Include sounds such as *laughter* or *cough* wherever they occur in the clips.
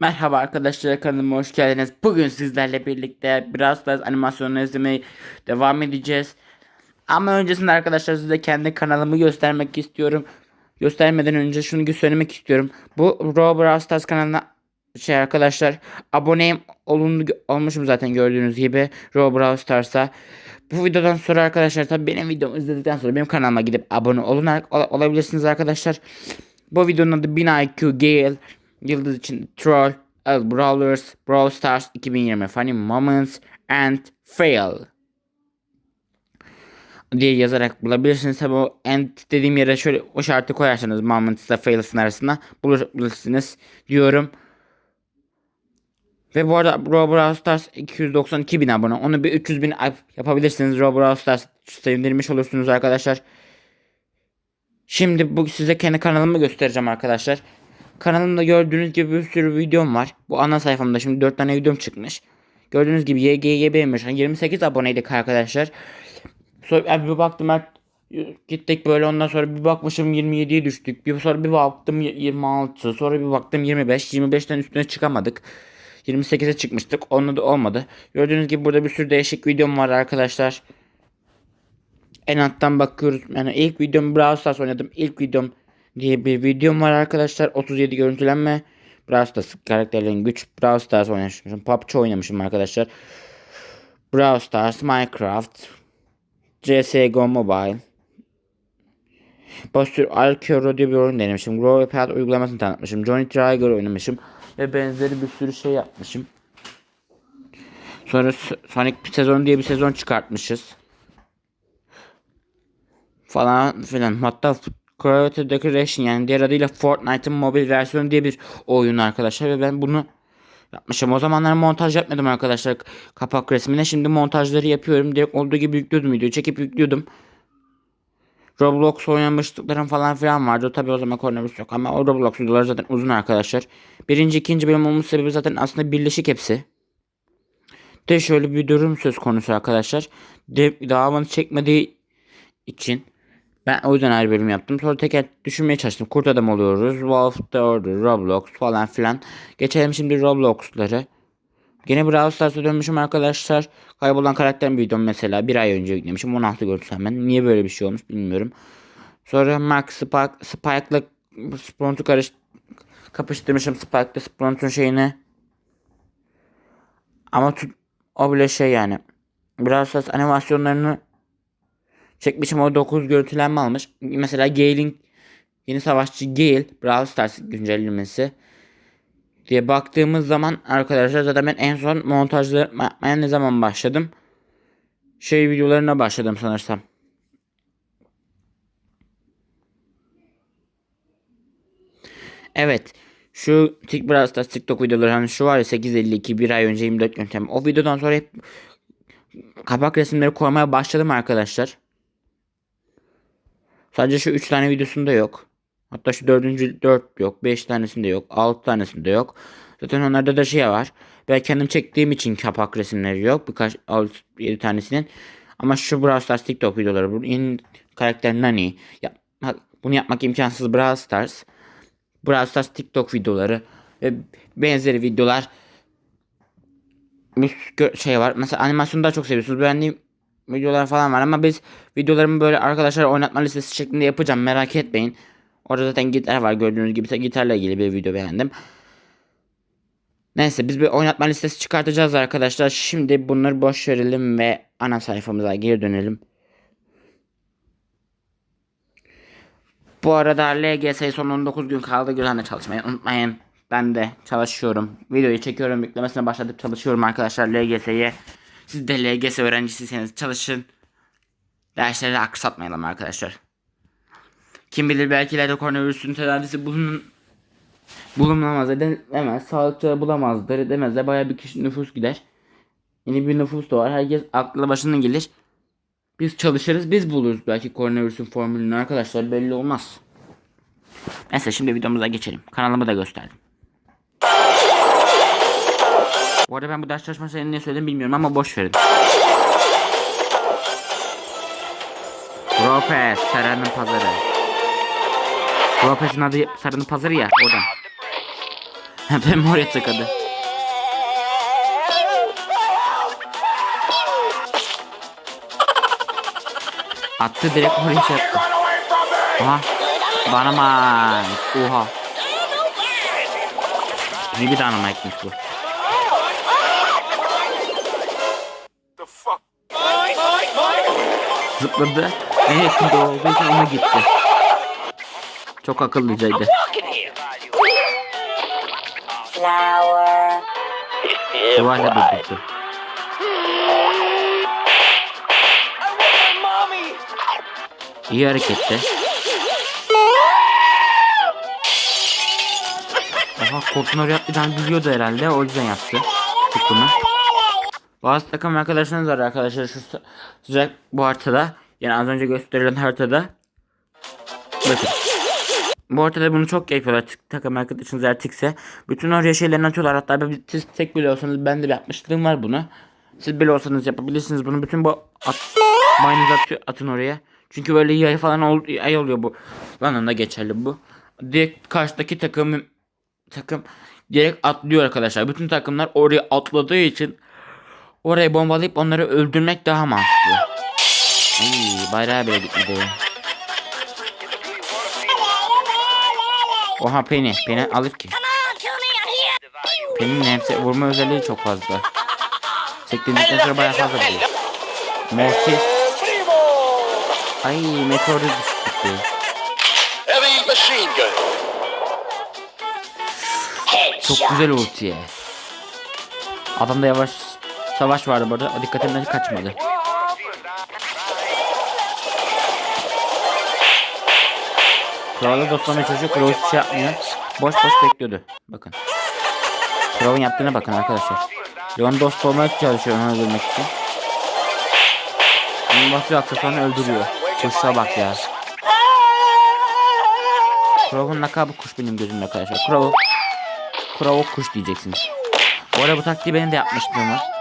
Merhaba arkadaşlar kanalıma hoş geldiniz. Bugün sizlerle birlikte biraz daha animasyonları izlemeye devam edeceğiz. Ama öncesinde arkadaşlar size kendi kanalımı göstermek istiyorum. Göstermeden önce şunu söylemek istiyorum. Bu Roblox Stars kanalına şey arkadaşlar aboneyim olun, olmuşum zaten gördüğünüz gibi Roblox Stars'a. Bu videodan sonra arkadaşlar tabi benim videomu izledikten sonra benim kanalıma gidip abone olun ol- olabilirsiniz arkadaşlar. Bu videonun adı 1000 IQ Gale Yıldız için Troll, El Brawlers, Brawl Stars 2020 Funny Moments and Fail diye yazarak bulabilirsiniz. Tabi o and dediğim yere şöyle o şartı koyarsanız Moments ile Fails'ın arasında bulabilirsiniz diyorum. Ve bu arada Brawl Stars 292 bin abone. Onu bir 300 bin yap- yapabilirsiniz. Brawl Stars sevindirmiş olursunuz arkadaşlar. Şimdi bu size kendi kanalımı göstereceğim arkadaşlar. Kanalımda gördüğünüz gibi bir sürü videom var. Bu ana sayfamda şimdi 4 tane videom çıkmış. Gördüğünüz gibi YGYB'ymiş. 28 aboneydik arkadaşlar. Sonra bir baktım ben gittik böyle ondan sonra bir bakmışım 27'ye düştük. Bir sonra bir baktım 26. Sonra bir baktım 25. 25'ten üstüne çıkamadık. 28'e çıkmıştık. Onunla da olmadı. Gördüğünüz gibi burada bir sürü değişik videom var arkadaşlar. En alttan bakıyoruz. Yani ilk videom Brawl Stars oynadım. İlk videom diye bir videom var arkadaşlar. 37 görüntülenme. Brawl Stars karakterlerin güç. Brawl Stars oynamışım. PUBG oynamışım arkadaşlar. Brawl Stars, Minecraft, CSGO Mobile. Bastur Alkero diye bir oyun denemişim. Growpad uygulamasını tanıtmışım. Johnny Trigger oynamışım. Ve benzeri bir sürü şey yapmışım. Sonra Sonic bir sezon diye bir sezon çıkartmışız. Falan filan. Hatta Creative Decoration yani diğer adıyla Fortnite'ın mobil versiyonu diye bir oyun arkadaşlar. Ve ben bunu yapmışım. O zamanlar montaj yapmadım arkadaşlar kapak resmine. Şimdi montajları yapıyorum. Direkt olduğu gibi yüklüyordum videoyu. Çekip yüklüyordum. Roblox oynamışlıklarım falan filan vardı. Tabi o zaman koronavirüs yok ama o Roblox videoları zaten uzun arkadaşlar. Birinci ikinci bölüm olması sebebi zaten aslında birleşik hepsi. De şöyle bir durum söz konusu arkadaşlar. De çekmediği için ben o yüzden ayrı bölüm yaptım. Sonra teker düşünmeye çalıştım. Kurt adam oluyoruz. Wolf the Order, Roblox falan filan. Geçelim şimdi Roblox'ları. Gene Brawl Stars'a dönmüşüm arkadaşlar. Kaybolan karakterin bir videom mesela. Bir ay önce yüklemişim. 16 görüntüsem ben. Niye böyle bir şey olmuş bilmiyorum. Sonra Max Spike, Spike'la Sprout'u karış kapıştırmışım Spike'la Sprout'un şeyini. Ama tut, o bile şey yani. Brawl Stars animasyonlarını çekmişim. O 9 görüntülenme almış. Mesela Gale'in yeni savaşçı Gale Brawl Stars güncellemesi diye baktığımız zaman arkadaşlar zaten ben en son montajları yapmaya ne zaman başladım? Şey videolarına başladım sanırsam. Evet. Şu Tik Stars TikTok videoları hani şu var ya 852 bir ay önce 24 yöntem. O videodan sonra hep kapak resimleri koymaya başladım arkadaşlar. Sadece şu 3 tane videosunda yok. Hatta şu dördüncü 4 yok. 5 tanesinde yok. 6 tanesinde yok. Zaten onlarda da şey var. Ben kendim çektiğim için kapak resimleri yok. Birkaç 6-7 tanesinin. Ama şu Brawl Stars TikTok videoları. Bu yeni karakter Nani. Ya, bunu yapmak imkansız Brawl Stars. Brawl Stars TikTok videoları. Ve benzeri videolar. Bir şey var. Mesela animasyonu daha çok seviyorsunuz. Beğendiğim videolar falan var ama biz videolarımı böyle arkadaşlar oynatma listesi şeklinde yapacağım. Merak etmeyin. Orada zaten gitar var gördüğünüz gibi gitarla ilgili bir video beğendim. Neyse biz bir oynatma listesi çıkartacağız arkadaşlar. Şimdi bunları boş verelim ve ana sayfamıza geri dönelim. Bu arada LGS son 19 gün kaldı. Güzel çalışmayı unutmayın. Ben de çalışıyorum. Videoyu çekiyorum. Yüklemesine başladık çalışıyorum arkadaşlar LGS'ye. Siz de LGS öğrencisiyseniz çalışın. Dersleri aksatmayalım arkadaşlar. Kim bilir belki ileride koronavirüsün tedavisi bulun bulunamaz edemez. Sağlıkçıları bulamazlar edemezler. Baya bir kişi nüfus gider. Yeni bir nüfus da var. Herkes aklı başına gelir. Biz çalışırız biz buluruz belki koronavirüsün formülünü arkadaşlar belli olmaz. Neyse şimdi videomuza geçelim. Kanalımı da gösterdim. Bu arada ben bu ders çalışmasını ne söyledim bilmiyorum ama boş verin. Ropes, Tara'nın pazarı. Ropes'in adı Tara'nın pazarı ya oradan. *laughs* Pembe oraya tıkadı. Attı direkt oraya şey yaptı. Aha. Bana Mike. Oha. Ne bir tane Mike'miş bu. Zıpladı. En yakında olduğu için ona gitti. Çok akıllıcaydı. Flower. Duvarla durdurdu. İyi hareketti. Aha koltuğun oraya atlayacağını biliyordu herhalde. O yüzden yaptı. Tıkını. Bazı takım arkadaşlarınız var arkadaşlar şu sı- sıcak bu haritada. Yani az önce gösterilen haritada. Bakın. Bu haritada bunu çok yapıyorlar. Takım arkadaşınız eğer tikse. Bütün oraya şeylerini atıyorlar. Hatta siz tek bile olsanız ben de yapmışlığım var bunu. Siz bile olsanız yapabilirsiniz bunu. Bütün bu at, mayınızı atıyor, atın oraya. Çünkü böyle yay falan ol, yay oluyor bu. Lan da geçerli bu. Direkt karşıdaki takım takım direkt atlıyor arkadaşlar. Bütün takımlar oraya atladığı için oraya bombalayıp onları öldürmek daha mantıklı. Ay bayrağı bile gitmedi. Oha Penny. Penny alır ki. Penny'nin hepsi vurma özelliği çok fazla. Sektirdikten sonra bayağı fazla vuruyor. Mortis. Ay meteoru düştü. Çok güzel ultiye. Adamda yavaş savaş vardı burada. O dikkatimden kaçmadı. Kral'la dostlamaya çalışıyor. Kral hiçbir şey yapmıyor. Boş boş bekliyordu. Bakın. Kral'ın yaptığına bakın arkadaşlar. Leon dost olmaya çalışıyor onu öldürmek için. Onun basıyor aksesuarını öldürüyor. Kuşa bak ya. Crow'un lakabı kuş benim gözümde arkadaşlar. Crow. Crow kuş diyeceksiniz. Bu arada bu taktiği benim de yapmıştım var.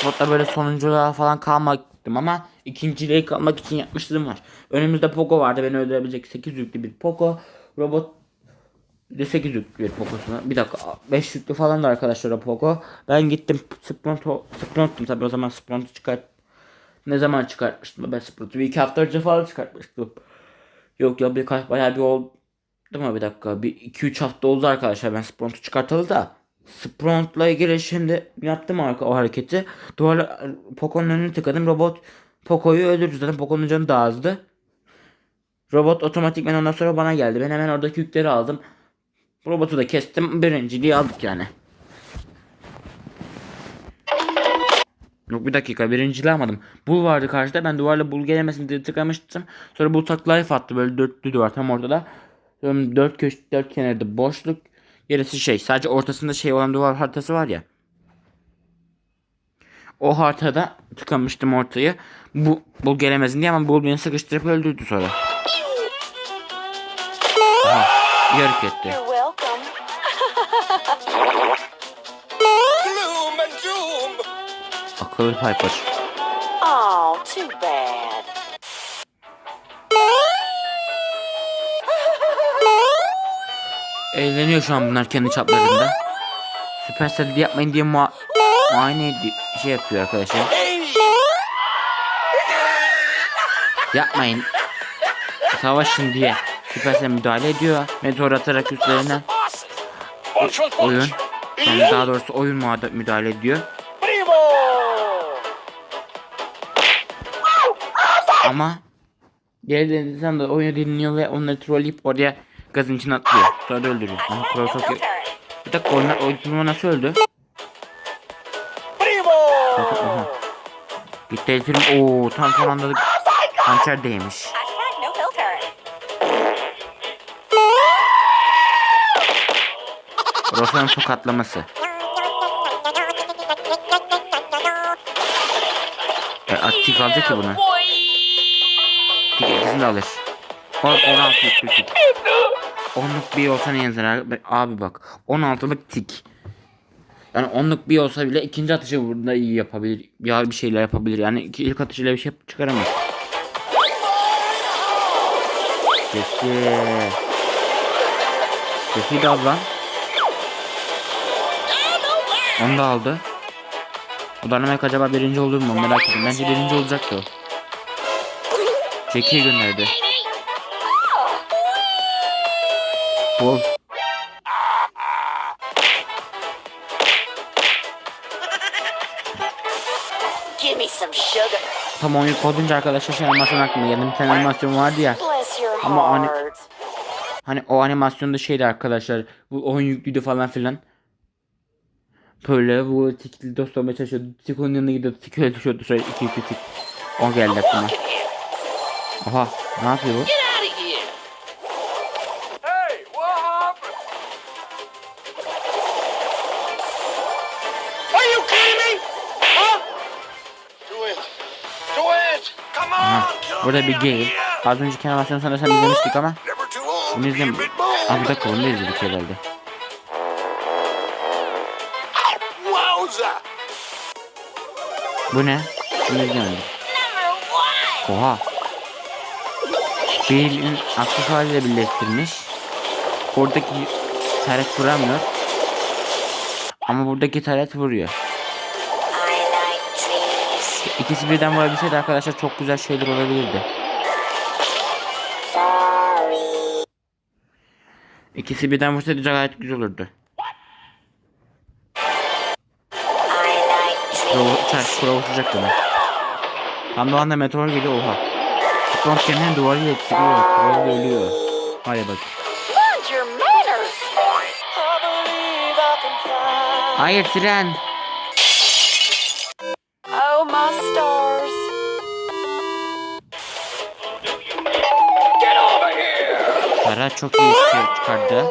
Spotta böyle sonunculuğa falan kalmaktım ama ikinciliğe kalmak için yapmışlığım var. Önümüzde Poco vardı beni öldürebilecek 8 yüklü bir Poco. Robot bir de 8 yüklü bir Poco'suna. Bir dakika 5 yüklü falan da arkadaşlar o Poco. Ben gittim Spronto, Spront'tum tabi o zaman Spront'u çıkart. Ne zaman çıkartmıştım ben? Bir iki hafta önce falan çıkartmıştım. Yok ya birkaç bayağı bir oldu ama bir dakika. Bir 2-3 hafta oldu arkadaşlar ben Spront'u çıkartalı da. Spront'la ilgili şimdi yaptım arka o hareketi. Duvarla Poco'nun önünü tıkadım. Robot Poco'yu öldürdü. Zaten Poco'nun canı da azdı. Robot otomatikmen ondan sonra bana geldi. Ben hemen oradaki yükleri aldım. Robotu da kestim. Birinciliği aldık yani. Yok bir dakika birinciliği almadım. Bul vardı karşıda ben duvarla bul gelemesin diye tıkamıştım. Sonra bul tak life attı böyle dörtlü duvar tam ortada. Dört köşe dört kenarda boşluk. Gerisi şey sadece ortasında şey olan duvar haritası var ya. O haritada tıkamıştım ortaya. Bu bul gelemezin diye ama bul beni sıkıştırıp öldürdü sonra. Aha, and doom. Akıllı Piper. Oh, too bad. Eğleniyor şu an bunlar kendi çaplarında. Supercell yapmayın diye mua muayene şey yapıyor arkadaşlar. Yapmayın. Savaşın diye Supercell müdahale ediyor. Meteor atarak üstlerinden watch, oyun. Yani daha doğrusu oyun müdahale ediyor. Ama geri denizden de oyunu dinliyor ve onları trolleyip oraya gazın içine atıyor. Sonra öldürüyor. Ama Crow çok. Bir dakika oyunlar, oyun turnuva nasıl öldü? Primo. Aha. Gitti eltirim. Oo tam son anda hançer değmiş. Rosa'nın tokatlaması. E, Atik alacak ki bunu. Tik ikisini de alır. On, 16 yüklü tik. Onluk bir olsa ne yazar abi? Bak 16'lık tik. Yani onluk bir olsa bile ikinci atışı burada iyi yapabilir. Ya bir şeyler yapabilir. Yani ilk atışıyla bir şey çıkaramaz. Kesin. Kesin de al lan. Onu da aldı. Bu Dynamite acaba birinci olur mu merak ettim. Bence birinci olacaktı o. Jackie'yi gönderdi. Bol. Give me some sugar. Tam oyunu kodunca arkadaşlar şey animasyon aklıma geldi. Bir tane animasyon vardı ya. Ama hani-. Hani o animasyonda şeydi arkadaşlar. Bu oyun yüklüydü falan filan. Böyle bu tikli dost olmaya çalışıyordu. Tik onun yanına gidiyordu. Tik öyle düşüyordu. Sonra iki iki tik. O geldi aklıma. Oha ne yapıyor bu? Burada bir here. Az önceki animasyonu sanırsam izlemiştik ama. Bunu izlem. Keep it moving. Aa bir dakika bunu da izledik herhalde. Bu ne? Bunu izlemedim. Oha. Bale'in aksesuarıyla birleştirmiş. Oradaki taret vuramıyor. Ama buradaki taret vuruyor. İkisi birden vurabilseydi arkadaşlar çok güzel şeyler olabilirdi. İkisi birden vursaydı gayet güzel olurdu. Çarşı kura uçacak bunu. Tam da anda meteor geliyor oha. Spront kendini duvarı etkiliyor. Kuro da ölüyor. Hadi bak. Mind your Tara çok iyi çıkardı.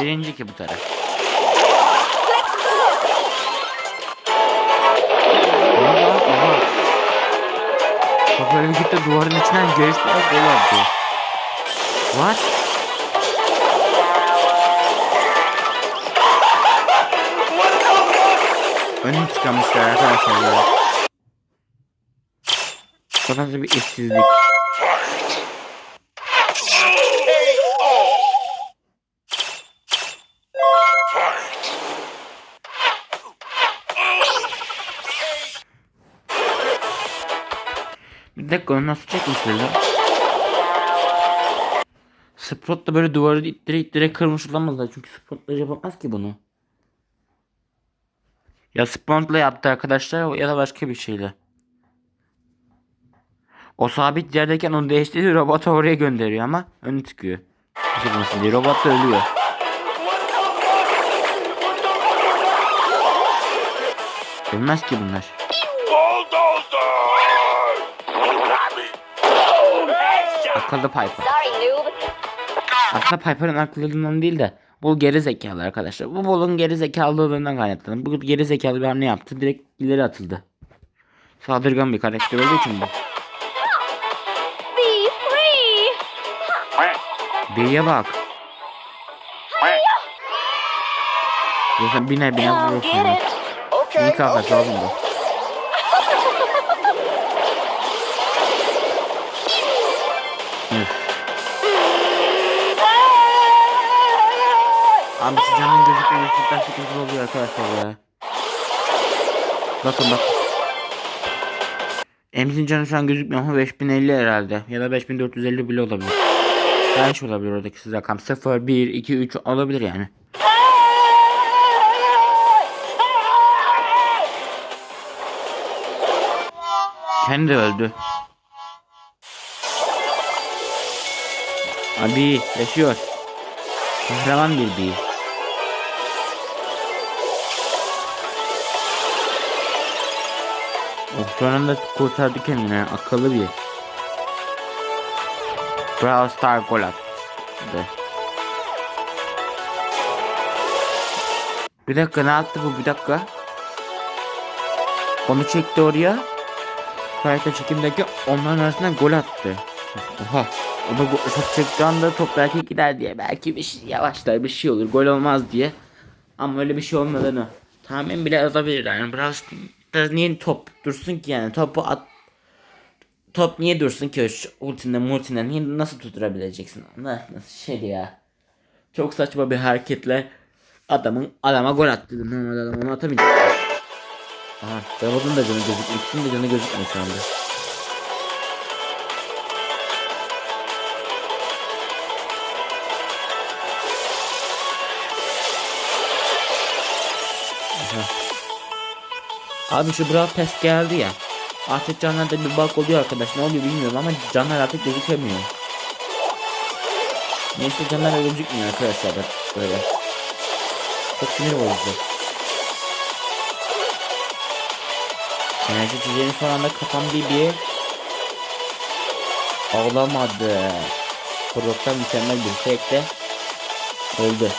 Birinci ki bu Tara. Oha oha. Bak böyle gitti duvarın içinden geçti. Bak attı. What? Önüm tıkamışlar arkadaşlar ya. Nasıl bir işsizlik. Dakika onu nasıl çekmişler lan? Sprot da böyle duvarı ittire ittire kırmış olamazlar. Çünkü Sprot'la yapamaz ki bunu. Ya Sprot'la yaptı arkadaşlar ya da başka bir şeyle. O sabit yerdeyken onu değiştiriyor robotu oraya gönderiyor ama önü tıkıyor. Çıkmasın diye robot da ölüyor. Ölmez ki bunlar. Bulldozer. Akıllı Piper. Aslında Piper'ın aklılığından değil de bu geri zekalı arkadaşlar. Bu Bol'un geri zekalılığından kaynaklanıyor. Bu geri zekalı bir hamle yaptı. Direkt ileri atıldı. Saldırgan bir karakter olduğu için bu. B'ye bak. Zaten biner biner. Okay. İyi kafası oğlum bu. Abi sıcağının gözükmemesi cidden sıkıntılı oluyor arkadaşlar ya. Bakın bak. Emzin canı şu an gözükmüyor ama 5050 herhalde. Ya da 5450 bile olabilir. Yanlış olabilir oradaki siz rakam. 0, 1, 2, 3 olabilir yani. Kendi öldü. Abi yaşıyor. Kahraman bir bee. Oh sonunda kurtardı kendini. Akıllı bir. Brawl Star gol attı. Bir dakika ne yaptı bu bir dakika. Onu çekti oraya. Harita çekimdeki onların arasından gol attı. Oha. O da şut çektiği anda top belki gider diye. Belki bir şey yavaşlar bir şey olur. Gol olmaz diye. Ama öyle bir şey olmadığını tahmin bile yazabilir. Yani biraz niye top dursun ki yani topu at top niye dursun ki şu ultinde multinde niye nasıl tutturabileceksin? Nasıl şey ya. Çok saçma bir hareketle Adamın adama gol attı. Normalde adam onu atamayacak. Aha Davud'un da canı gözükmüyor. İkisinin de canı gözükmüyor şu anda. Aha. Abi şu Brawl Pass geldi ya. Artık canlarda bir bug oluyor arkadaş. Ne oluyor bilmiyorum ama canlar artık gözükemiyor. Neyse canlar gözükmüyor arkadaşlar da böyle. Çok sinir bozucu. Enerji içeceğinin son anda kapan bir ağlamadı. Prok'tan mükemmel bir şekilde öldü.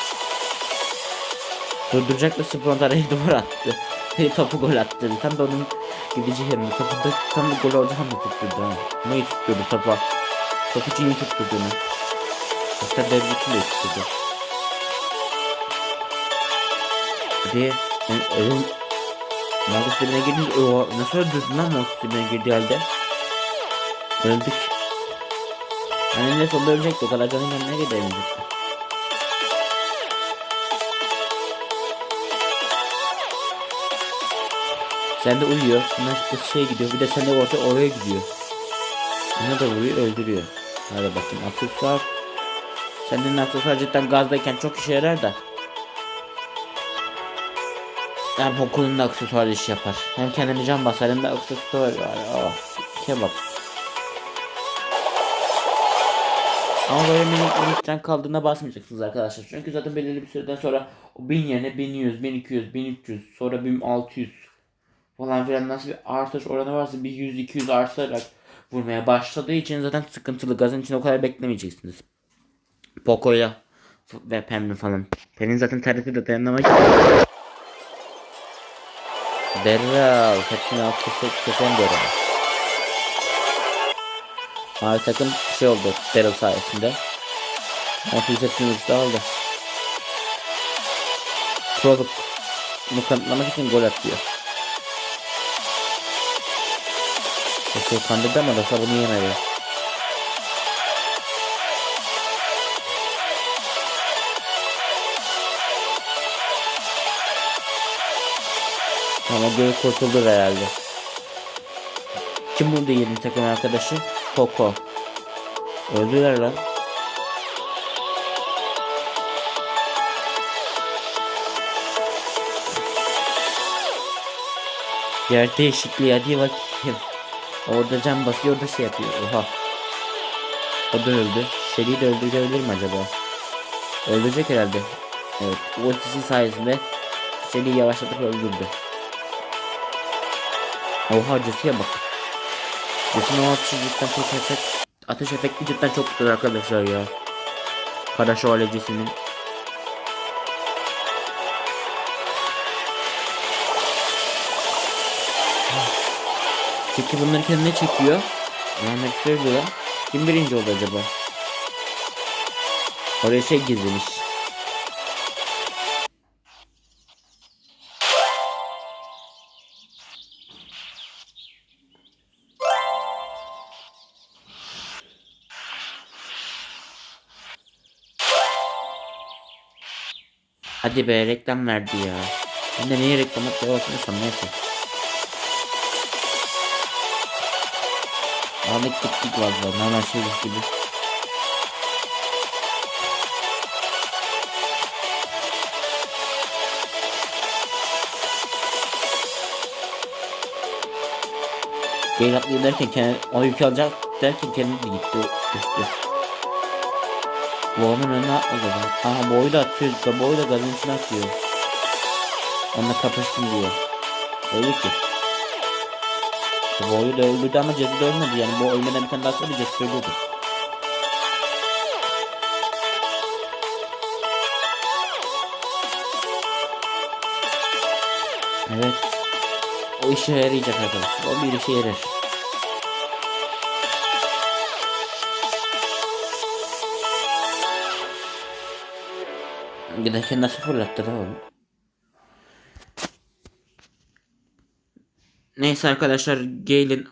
Durduracak da sprint araya duvar attı. Topu gol attı. Tam da onun gideceği yerine topu da tam da gol olacağını tutturdu. iyi tutturdu topa. Top için iyi tutturdu onu. Hatta devre için de tutturdu. Bir yani ölüm Marcus dibine girdiniz. O nasıl öldürdün lan Marcus dibine girdiği halde? Öldük. Hani ne sonunda ölecekti o kadar canın yanına gidemeyecekti. Sen de uyuyor. Bunlar işte şey gidiyor. Bir de sen de orta oraya gidiyor. Buna da vuruyor öldürüyor. Hadi bakayım aksesuar. Senin aksesuar cidden gazdayken çok işe yarar da. Yani Poco'nun da aksesuar iş yapar. Hem kendine can basar hem de aksesuar var. Oh, şeye bak. Ama böyle minik minikten kaldığında basmayacaksınız arkadaşlar. Çünkü zaten belirli bir süreden sonra o 1000 yerine 1100, 1200, 1300, sonra 1600 falan filan nasıl bir artış oranı varsa bir 100-200 artarak vurmaya başladığı için zaten sıkıntılı. Gazın içinde o kadar beklemeyeceksiniz. Poco'yla ve Pem'le falan. Pem'in zaten TRT'de de dayanamamak Berral. Hepsini al kese, kesen Berral. Mavi takım şey oldu Daryl sayesinde. Morpheus hepsini uçta aldı. Proluk bunu kanıtlamak için gol atıyor. Nasıl kandırdı ama Rasa bunu yemedi. Ama göre kurtuldu herhalde. Kim buldu yeni takım arkadaşı? Poco. Öldüler lan. Yer değişikliği hadi bakayım. Orada can basıyor da şey yapıyor. Oha. O da öldü. Seri de öldürebilir mi acaba? Öldürecek herhalde. Evet. Ultisi sayesinde Seri yavaşlatıp öldürdü. Oha Jesse'ye bak. Jesse'nin o atışı cidden çok efekt. Atış efekti cidden çok güzel arkadaşlar ya. Kara Şövalye Jesse'nin. Çünkü bunları kendine çekiyor. Ahmet söylüyor. Kim birinci oldu acaba? Oraya şey gizlemiş. Hadi be reklam verdi ya. Ben de niye reklam bakmıyorsam neyse. Ahmet gittik valla normal şey gibi. Gel atlayayım derken kendi o yükü alacak derken kendi de gitti üstü. Boğanın önüne atmadı da. Aha boyu da atıyor. Boyu da gazın içine atıyor. Onunla kapışsın diye. Öyle ki. Boyu da öldürdü ama Jesse de ölmedi yani bu ölmeden bir tane daha sonra Jesse ölüyordu. Evet. O işe yarayacak arkadaşlar. O bir işe yarar. Giderken nasıl fırlattı lan onu? Neyse arkadaşlar Gale'in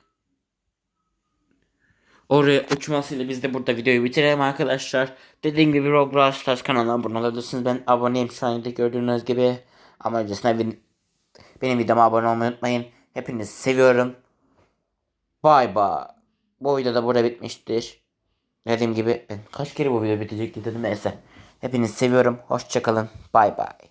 oraya uçmasıyla biz de burada videoyu bitirelim arkadaşlar. Dediğim gibi Roblox Stars kanalına abone olabilirsiniz. Ben aboneyim şu anda gördüğünüz gibi. Ama öncesinde benim, benim videoma abone olmayı unutmayın. Hepinizi seviyorum. Bay bay. Bu video da burada bitmiştir. Dediğim gibi ben kaç kere bu video bitecek dedim neyse. Hepinizi seviyorum. Hoşçakalın. Bay bay.